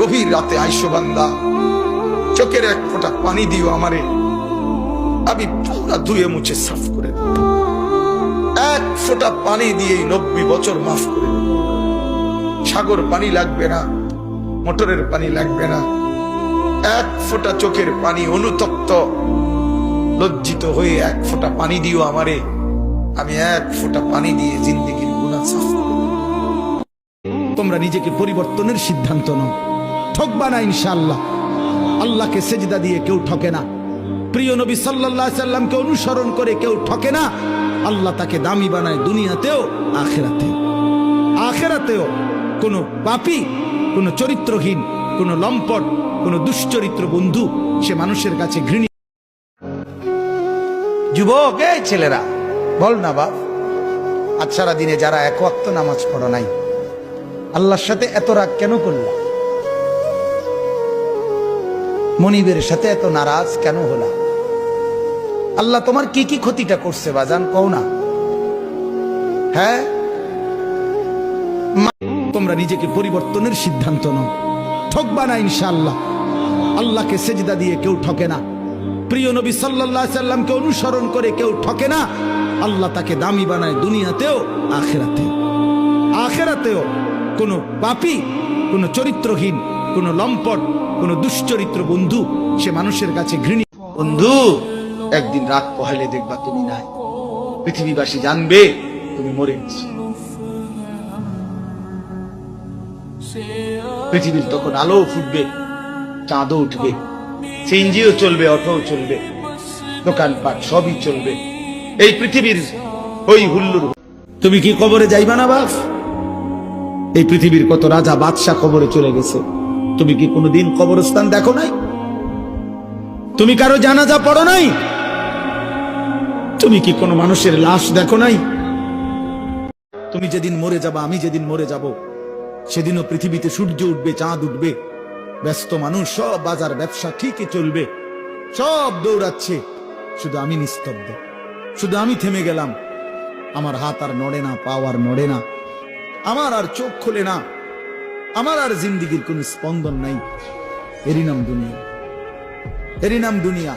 গভীর রাতে আইসো বান্দা। চোখের এক ফোঁটা পানি দিও আমারে। আমি পুরা ধুয়ে মুছে সাফ করে এক ফোঁটা পানি দিয়ে নব্বই বছর মাফ করে সাগর পানি লাগবে না, মোটরের পানি লাগবে না। এক ফোঁটা চোখের পানি অনুতপ্ত, লজ্জিত হয়ে এক ফোঁটা পানি দিও আমারে। আমি এক ফোঁটা পানি দিয়ে জিন্দিগির গুণা সাফ তোমরা নিজেকে পরিবর্তনের সিদ্ধান্ত নাও। ঠকবা না ইনশাআল্লাহ। আল্লাহকে সেজদা দিয়ে কেউ ঠকে না। প্রিয় নবী আলাইহি সাল্লামকে অনুসরণ করে কেউ ঠকে না। আল্লাহ তাকে দামি বানায় দুনিয়াতেও, আখেরাতেও। আখেরাতেও কোনো পাপী, কোনো চরিত্রহীন, কোনো লম্পট, কোনো দুশ্চরিত্র বন্ধু সে মানুষের কাছে ঘৃণী যুবক, এই ছেলেরা, বল না বাপ। আজ সারা দিনে যারা এক ওয়াক্ত নামাজ পড়ো নাই, আল্লাহর সাথে এত রাগ কেন করলা? মনিবের সাথে এত নারাজ কেন হলা? আল্লাহ তোমার কি কি ক্ষতিটা করছে বাজান? কও না। হ্যাঁ? তোমরা নিজেকে পরিবর্তনের সিদ্ধান্ত নাও। ঠকবা না ইনশাআল্লাহ। আল্লাহকে সেজদা দিয়ে কেউ ঠকে না। প্রিয় নবী আলাইহি সাল্লামকে অনুসরণ করে কেউ ঠকে না। আল্লাহ তাকে দামি বানায় দুনিয়াতেও, আখেরাতেও। আখেরাতেও কোনো পাপী কোনো চরিত্রহীন কোনো লম্পট কোনো দুশ্চরিত্র বন্ধু সে মানুষের কাছে ঘৃণী বন্ধু একদিন রাত পহেলে দেখবা তুমি নাই। পৃথিবীবাসী জানবে তুমি মরে গেছো। পৃথিবীর তখন আলো ফুটবে চাঁদও উঠবে সিএনজিও চলবে অটোও চলবে দোকানপাট সবই চলবে। এই পৃথিবীর ওই হুল্লুর তুমি কি কবরে যাইবা না বাপ? এই পৃথিবীর কত রাজা বাদশাহ কবরে চলে গেছে। তুমি কি কোনোদিন কবরস্থান দেখো নাই? তুমি কারও জানাজা পড়ো নাই? তুমি কি কোনো মানুষের লাশ দেখো নাই? তুমি যেদিন মরে যাবা, আমি যেদিন মরে যাব, সেদিনও পৃথিবীতে সূর্য উঠবে, চাঁদ উঠবে। ব্যস্ত মানুষ, সব বাজার ব্যবসা ঠিকই চলবে। সব দৌড়াচ্ছে। শুধু আমি নিস্তব্ধ। শুধু আমি থেমে গেলাম। আমার হাত আর নড়ে না, পাও আর নড়ে না। আমার আর চোখ খোলে না। আমার আর জিন্দিগির কোন স্পন্দন নাই। এরই নাম দুনিয়া। এরই নাম দুনিয়া।